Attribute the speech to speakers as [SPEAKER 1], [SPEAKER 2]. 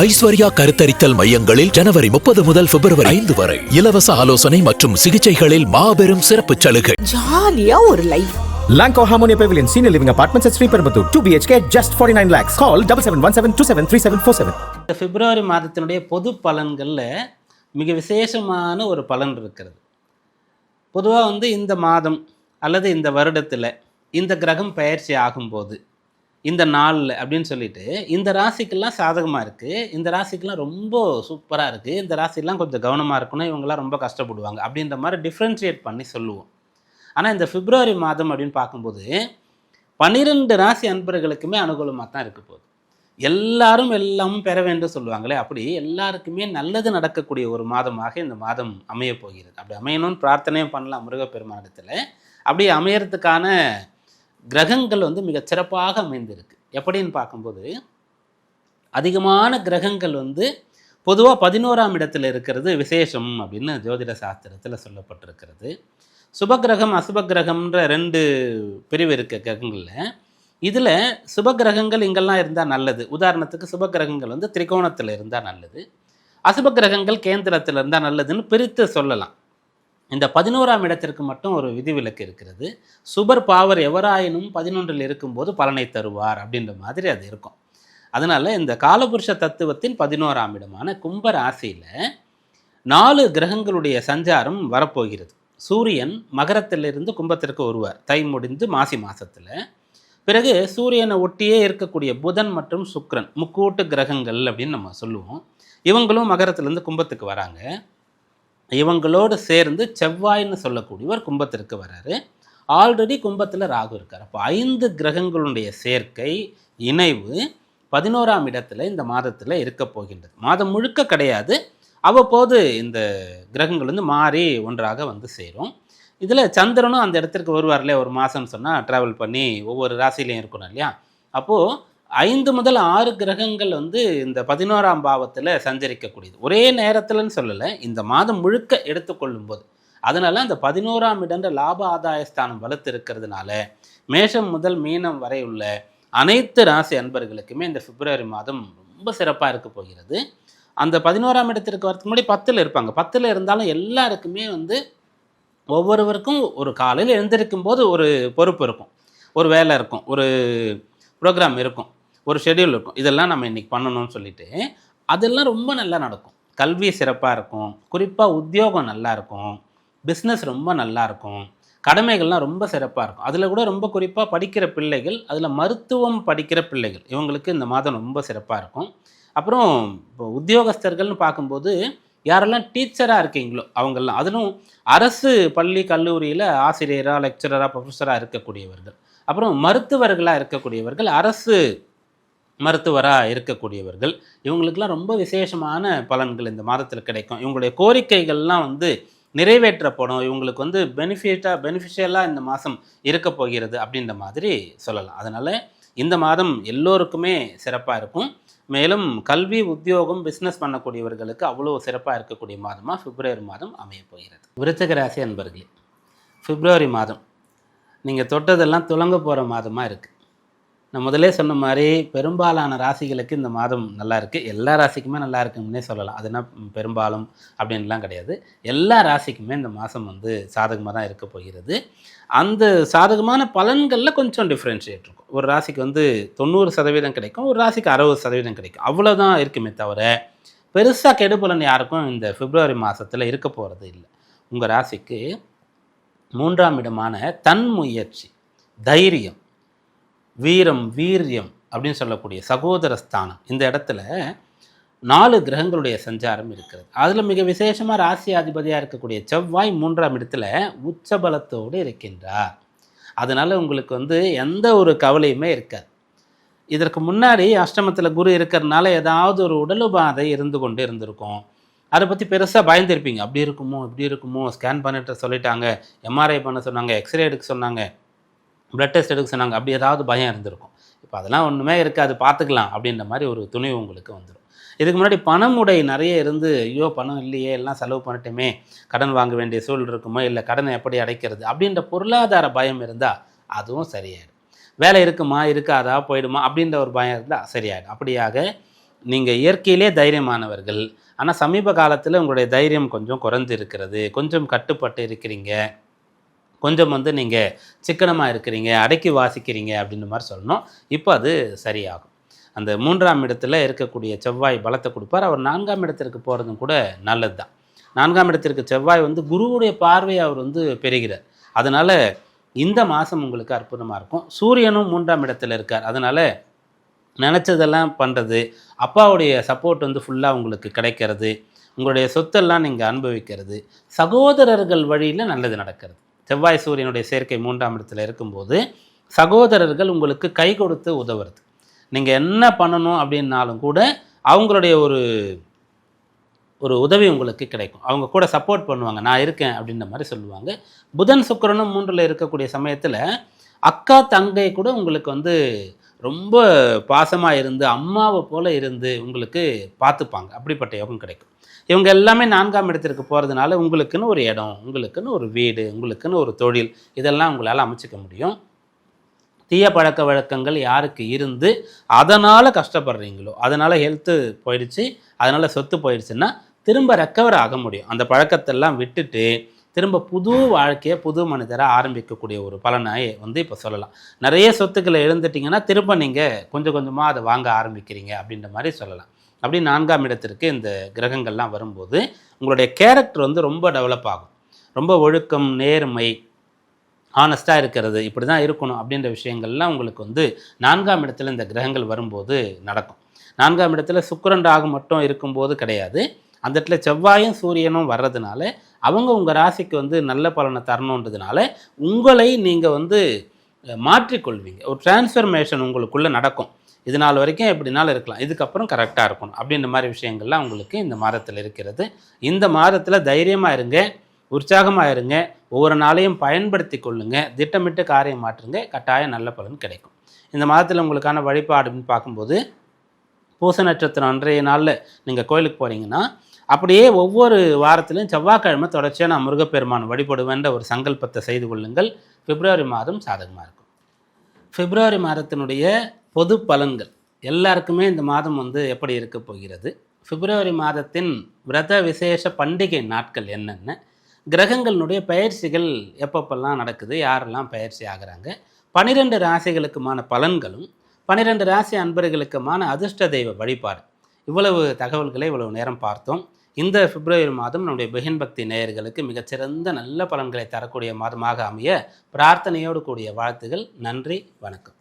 [SPEAKER 1] ஐஸ்வர்யா கருத்தரித்தல் மையங்களில் ஜனவரி முப்பது முதல் பிப்ரவரி ஐந்து வரை. இலவச ஆலோசனை மற்றும் சிகிச்சைகளில் மாபெரும் சிறப்பு சலுகை.
[SPEAKER 2] ஜாலியா ஒரு life
[SPEAKER 3] Lanco Harmonia Pavilion Senior Living Apartments at Sriperambatoor 2 BHK just 49 lakhs. Call 7717273747.
[SPEAKER 4] இந்த பிப்ரவரி மாதத்தினுடைய பொது பலன்களில் மிக விசேஷமான ஒரு பலன் இருக்கிறது. பொதுவாக வந்து இந்த மாதம் அல்லது இந்த வருடத்தில் இந்த கிரகம் பயிற்சி ஆகும்போது இந்த நாளில் அப்படின்னு சொல்லிட்டு இந்த ராசிக்கெல்லாம் சாதகமாக இருக்குது இந்த ராசிக்கெல்லாம் ரொம்ப சூப்பராக இருக்குது இந்த ராசிக்கெல்லாம் கொஞ்சம் கவனமாக இருக்கணும். இவங்கெல்லாம் ரொம்ப கஷ்டப்படுவாங்க அப்படின்ற மாதிரி டிஃப்ரென்ஷியேட் பண்ணி சொல்லுவோம். ஆனால் இந்த பிப்ரவரி மாதம் அப்படின்னு பார்க்கும்போது பன்னிரெண்டு ராசி அன்பர்களுக்குமே அனுகூலமாக தான் இருக்க போகுது. எல்லாரும் எல்லாமும் பெற வேண்டும் சொல்லுவாங்களே அப்படி எல்லாருக்குமே நல்லது நடக்கக்கூடிய ஒரு மாதமாக இந்த மாதம் அமைய போகிறது. அப்படி அமையணும்னு பிரார்த்தனையும் பண்ணலாம் முருகப்பெருமானிடத்தில். அப்படி அமையறதுக்கான கிரகங்கள் வந்து மிக சிறப்பாக அமைந்திருக்கு. எப்படின்னு பார்க்கும்போது அதிகமான கிரகங்கள் வந்து பொதுவாக பதினோராம் இடத்துல இருக்கிறது விசேஷம் அப்படின்னு ஜோதிட சாஸ்திரத்தில் சொல்லப்பட்டிருக்கிறது. சுபகிரகம் அசுபகிரகம்ன்ற ரெண்டு பிரிவு இருக்க கிரகங்களில் இதில் சுபகிரகங்கள் இங்கெல்லாம் இருந்தால் நல்லது. உதாரணத்துக்கு சுபகிரகங்கள் வந்து திரிகோணத்தில் இருந்தால் நல்லது. அசுபகிரகங்கள் கேந்திரத்தில் இருந்தால் நல்லதுன்னு பிரித்து சொல்லலாம். இந்த பதினோராம் இடத்திற்கு மட்டும் ஒரு விதிவிலக்கு இருக்கிறது. சுபர் பாவர் எவராயினும் பதினொன்றில் இருக்கும்போது பலனை தருவார் அப்படின்ற மாதிரி அது இருக்கும். அதனால் இந்த காலபுருஷ தத்துவத்தின் பதினோராம் இடமான கும்ப ராசியில் நாலு கிரகங்களுடைய சஞ்சாரம் வரப்போகிறது. சூரியன் மகரத்திலிருந்து கும்பத்திற்கு வருவார். தை முடிந்து மாசி மாதத்தில் பிறகு சூரியனை ஒட்டியே இருக்கக்கூடிய புதன் மற்றும் சுக்ரன் முக்கூட்டு கிரகங்கள் அப்படின்னு நம்ம சொல்லுவோம். இவங்களும் மகரத்திலேருந்து கும்பத்துக்கு வராங்க. இவங்களோடு சேர்ந்து செவ்வாய்னு சொல்லக்கூடியவர் கும்பத்திற்கு வர்றாரு ஆல்ரெடி கும்பத்தில் ராகு இருக்கார். அப்போ ஐந்து கிரகங்களுடைய சேர்க்கை இணைவு பதினோராம் இடத்துல இந்த மாதத்தில் இருக்க போகின்றது. மாதம் முழுக்க கிடையாது. அவ்வப்போது இந்த கிரகங்கள் வந்து மாறி ஒன்றாக வந்து சேரும். இதில் சந்திரனும் அந்த இடத்திற்கு வருவார்லையே ஒரு மாதம்னு சொன்னால் ட்ராவல் பண்ணி ஒவ்வொரு ராசிலையும் இருக்கணும் இல்லையா? அப்போது ஐந்து முதல் ஆறு கிரகங்கள் வந்து இந்த பதினோராம் பாவத்தில் சஞ்சரிக்கக்கூடியது. ஒரே நேரத்தில்னு சொல்லலை இந்த மாதம் முழுக்க எடுத்துக்கொள்ளும் போது அதனால் அந்த பதினோராம் இடன்ற லாப ஆதாயஸ்தானம் வலுத்து இருக்கிறதுனால மேஷம் முதல் மீனம் வரை உள்ள அனைத்து ராசி அன்பர்களுக்குமே இந்த பிப்ரவரி மாதம் ரொம்ப சிறப்பாக இருக்க போகிறது. அந்த பதினோராம் இடத்திற்கு வரதுக்கு முன்னாடி பத்தில் இருப்பாங்க. பத்தில் இருந்தாலும் எல்லாருக்குமே வந்து ஒவ்வொருவருக்கும் ஒரு காலையில் எழுந்திருக்கும் போது ஒரு பொறுப்பு இருக்கும். ஒரு வேலை இருக்கும். ஒரு ப்ரோக்ராம் இருக்கும். ஒரு ஷெட்யூல் இருக்கும். இதெல்லாம் நம்ம இன்றைக்கி பண்ணணும்னு சொல்லிட்டு அதெல்லாம் ரொம்ப நல்லா நடக்கும். கல்வி சிறப்பாக இருக்கும். குறிப்பாக உத்தியோகம் நல்லா இருக்கும். பிஸ்னஸ் ரொம்ப நல்லா இருக்கும். கடமைகள்லாம் ரொம்ப சிறப்பாக இருக்கும். அதில் கூட ரொம்ப குறிப்பாக படிக்கிற பிள்ளைகள் அதில் மருத்துவம் படிக்கிற பிள்ளைகள் இவங்களுக்கு இந்த மாதம் ரொம்ப சிறப்பாக இருக்கும். அப்புறம் இப்போ உத்தியோகஸ்தர்கள்னு பார்க்கும்போது யாரெல்லாம் டீச்சராக இருக்கீங்களோ அவங்கெல்லாம் அதிலும் அரசு பள்ளி கல்லூரியில் ஆசிரியராக லெக்சரராக ப்ரொஃபஸராக இருக்கக்கூடியவர்கள். அப்புறம் மருத்துவர்களாக இருக்கக்கூடியவர்கள் அரசு மருத்துவராக இருக்கக்கூடியவர்கள் இவங்களுக்கெல்லாம் ரொம்ப விசேஷமான பலன்கள் இந்த மாதத்தில் கிடைக்கும். இவங்களுடைய கோரிக்கைகள்லாம் வந்து நிறைவேற்றப்படும். இவங்களுக்கு வந்து பெனிஃபிட்டாக பெனிஃபிஷியலாக இந்த மாதம் இருக்க போகிறது அப்படின்ற மாதிரி சொல்லலாம். அதனால் இந்த மாதம் எல்லோருக்குமே சிறப்பாக இருக்கும். மேலும் கல்வி உத்தியோகம் பிஸ்னஸ் பண்ணக்கூடியவர்களுக்கு அவ்வளோ சிறப்பாக இருக்கக்கூடிய மாதமாக பிப்ரவரி மாதம் அமைய போகிறது. விருச்சக ராசி அன்பர்களே பிப்ரவரி மாதம் நீங்கள் தொட்டதெல்லாம் துளங்க போகிற மாதமாக இருக்குது நான் முதலே சொன்ன மாதிரி பெரும்பாலான ராசிகளுக்கு இந்த மாதம் நல்லா இருக்குது எல்லா ராசிக்குமே நல்லா இருக்குன்னே சொல்லலாம். அது என்ன பெரும்பாலும் அப்படின்லாம் கிடையாது. எல்லா ராசிக்குமே இந்த மாதம் வந்து சாதகமாக தான் இருக்க போகிறது. அந்த சாதகமான பலன்களில் கொஞ்சம் டிஃப்ரென்ஷியேட் இருக்கும். ஒரு ராசிக்கு வந்து தொண்ணூறு சதவீதம் கிடைக்கும். ஒரு ராசிக்கு அறுபது சதவீதம் கிடைக்கும். அவ்வளோதான் இருக்குமே தவிர பெருசாக கெடுபலன் யாருக்கும் இந்த பிப்ரவரி மாதத்தில் இருக்க போகிறது இல்லை. உங்கள் ராசிக்கு மூன்றாம் இடமான தன் முயற்சி தைரியம் வீரம் வீரியம் அப்படின்னு சொல்லக்கூடிய சகோதர ஸ்தானம். இந்த இடத்துல நாலு கிரகங்களுடைய சஞ்சாரம் இருக்கிறது. அதில் மிக விசேஷமாக ராசியாதிபதியாக இருக்கக்கூடிய செவ்வாய் மூன்றாம் இடத்துல உச்சபலத்தோடு இருக்கின்றார். அதனால் உங்களுக்கு வந்து எந்த ஒரு கவலையுமே இருக்காது. இதற்கு முன்னாடி அஷ்டமத்தில் குரு இருக்கிறதுனால ஏதாவது ஒரு உடல் உபாதை இருந்து கொண்டு இருந்திருக்கும். அதை பற்றி பெருசாக பயந்துருப்பீங்க. அப்படி இருக்குமோ இப்படி இருக்குமோ ஸ்கேன் பண்ணிட்டு சொல்லிட்டாங்க. எம்ஆர்ஐ பண்ண சொன்னாங்க எக்ஸ்ரே எடுக்க சொன்னாங்க. ப்ளட் டெஸ்ட் எடுக்க சொன்னாங்க. அப்படி ஏதாவது பயம் இருந்திருக்கும். இப்போ அதெல்லாம் ஒன்றுமே இருக்காது. பார்த்துக்கலாம் அப்படின்ற மாதிரி ஒரு துணிவு உங்களுக்கு வந்துடும் இதுக்கு முன்னாடி பணம் உடை நிறைய இருந்து ஐயோ பணம் இல்லையே எல்லாம் செலவு பண்ணிட்டோமே கடன் வாங்க வேண்டிய சூழல் இருக்குமோ இல்லை கடனை எப்படி அடைக்கிறது அப்படின்ற பொருளாதார பயம் இருந்தால் அதுவும் சரியாயிடும். வேலை இருக்குமா இருக்காதா போயிடுமா அப்படின்ற ஒரு பயம் இருந்தால் சரியாயிடும். அப்படியாக நீங்கள் இயற்கையிலே தைரியமானவர்கள். ஆனால் சமீப காலத்தில் உங்களுடைய தைரியம் கொஞ்சம் குறைந்து இருக்கிறது கொஞ்சம் கட்டுப்பட்டு இருக்கிறீங்க. கொஞ்சம் வந்து நீங்கள் சிக்கனமாக இருக்கிறீங்க அடக்கி வாசிக்கிறீங்க அப்படின்ற மாதிரி சொல்லணும். இப்போ அது சரியாகும். அந்த மூன்றாம் இடத்துல இருக்கக்கூடிய செவ்வாய் பலத்தை கொடுப்பார். அவர் நான்காம் இடத்திற்கு போகிறதும் கூட நல்லது தான் நான்காம் இடத்திற்கு செவ்வாய் வந்து குருவுடைய பார்வையை அவர் வந்து பெறுகிறார். அதனால் இந்த மாதம் உங்களுக்கு அற்புதமாக இருக்கும். சூரியனும் மூன்றாம் இடத்துல இருக்கார். அதனால் நினச்சதெல்லாம் பண்ணுறது அப்பாவுடைய சப்போர்ட் வந்து ஃபுல்லாக உங்களுக்கு கிடைக்கிறது. உங்களுடைய சொத்தெல்லாம் நீங்கள் அனுபவிக்கிறது. சகோதரர்கள் வழியில் நல்லது நடக்கிறது. செவ்வாய் சூரியனுடைய சேர்க்கை மூன்றாம் இடத்துல இருக்கும்போது சகோதரர்கள் உங்களுக்கு கை கொடுத்து உதவுறது. நீங்கள் என்ன பண்ணணும் அப்படின்னாலும் கூட அவங்களுடைய ஒரு ஒரு உதவி உங்களுக்கு கிடைக்கும். அவங்க கூட சப்போர்ட் பண்ணுவாங்க. நான் இருக்கேன் அப்படின்ற மாதிரி சொல்லுவாங்க. புதன் சுக்கிரனும் மூன்றில் இருக்கக்கூடிய சமயத்தில் அக்கா தங்கை கூட உங்களுக்கு வந்து ரொம்ப பாசமாக இருந்து அம்மாவை போல இருந்து உங்களுக்கு பார்த்துப்பாங்க. அப்படிப்பட்ட யோகம் கிடைக்கும். இவங்க எல்லாமே நான்காம் இடத்திற்கு போகிறதுனால உங்களுக்குன்னு ஒரு இடம் உங்களுக்குன்னு ஒரு வீடு உங்களுக்குன்னு ஒரு தொழில் இதெல்லாம் உங்களால் அமைச்சிக்க முடியும். தீய பழக்க வழக்கங்கள் யாருக்கு இருந்து அதனால் கஷ்டப்படுறீங்களோ அதனால் ஹெல்த்து போயிடுச்சு அதனால் சொத்து போயிடுச்சுன்னா திரும்ப ரெக்கவர் ஆக முடியும். அந்த பழக்கத்தெல்லாம் விட்டுட்டு திரும்ப புது வாழ்க்கையை புது மனிதராக ஆரம்பிக்கக்கூடிய ஒரு பலனை வந்து இப்போ சொல்லலாம். நிறைய சொத்துக்களை எழுந்துட்டிங்கன்னா திரும்ப நீங்கள் கொஞ்சம் கொஞ்சமாக அதை வாங்க ஆரம்பிக்கிறீங்க அப்படின்ற மாதிரி சொல்லலாம். அப்படி நான்காம் இடத்திற்கு இந்த கிரகங்கள்லாம் வரும்போது உங்களுடைய கேரக்டர் வந்து ரொம்ப டெவலப் ஆகும். ரொம்ப ஒழுக்கம் நேர்மை ஆனஸ்ட்டாக இருக்கிறது இப்படி தான் இருக்கணும் அப்படின்ற விஷயங்கள்லாம் உங்களுக்கு வந்து நான்காம் இடத்துல இந்த கிரகங்கள் வரும்போது நடக்கும். நான்காம் இடத்துல சுக்கரன் ராகு மட்டும் இருக்கும்போது கிடையாது. அந்த இடத்துல செவ்வாயும் சூரியனும் வர்றதுனால அவங்க உங்கள் ராசிக்கு வந்து நல்ல பலனை தரணுன்றதுனால உங்களை நீங்கள் வந்து மாற்றிக்கொள்வீங்க. ஒரு டிரான்ஸ்ஃபர்மேஷன் உங்களுக்குள்ளே நடக்கும். இது நாள் வரைக்கும் எப்படினாலும் இருக்கலாம். இதுக்கப்புறம் கரெக்டாக இருக்கணும். அப்படின்ற மாதிரி விஷயங்கள்லாம் உங்களுக்கு இந்த மாதத்தில் இருக்கிறது. இந்த மாதத்தில் தைரியமாக இருங்க. உற்சாகமாக இருங்க. ஒவ்வொரு நாளையும் பயன்படுத்தி கொள்ளுங்க. திட்டமிட்டு காரியம் மாற்றுங்க. கட்டாயம் நல்ல பலன் கிடைக்கும். இந்த மாதத்தில் உங்களுக்கான வழிபாடுன்னு பார்க்கும்போது பூச நட்சத்திரம் அன்றைய நாளில் நீங்கள் கோயிலுக்கு போகிறீங்கன்னா அப்படியே ஒவ்வொரு வாரத்திலும் செவ்வாய்க்கிழமை தொடர்ச்சியாக நான் முருகப்பெருமான் வழிபடுவேன்ற ஒரு சங்கல்பத்தை செய்து கொள்ளுங்கள். பிப்ரவரி மாதம் சாதகமாக இருக்கும். பிப்ரவரி மாதத்தினுடைய பொது பலன்கள். எல்லாருக்குமே இந்த மாதம் வந்து எப்படி இருக்க போகிறது? பிப்ரவரி மாதத்தின் விரத விசேஷ பண்டிகை நாட்கள் என்னென்ன? கிரகங்களினுடைய பயிற்சிகள் எப்பப்பெல்லாம் நடக்குது? யாரெல்லாம் பயிற்சி ஆகிறாங்க? பனிரெண்டு ராசிகளுக்குமான பலன்களும் பனிரெண்டு ராசி அன்பர்களுக்குமான அதிர்ஷ்ட தெய்வ வழிபாடு இவ்வளவு தகவல்களை இவ்வளவு நேரம் பார்த்தோம். இந்த பிப்ரவரி மாதம் நம்முடைய பெஹின் பக்தி நேயர்களுக்கு மிகச்சிறந்த நல்ல பலன்களை தரக்கூடிய மாதமாக அமைய பிரார்த்தனையோடு கூடிய வாழ்த்துகள். நன்றி வணக்கம்.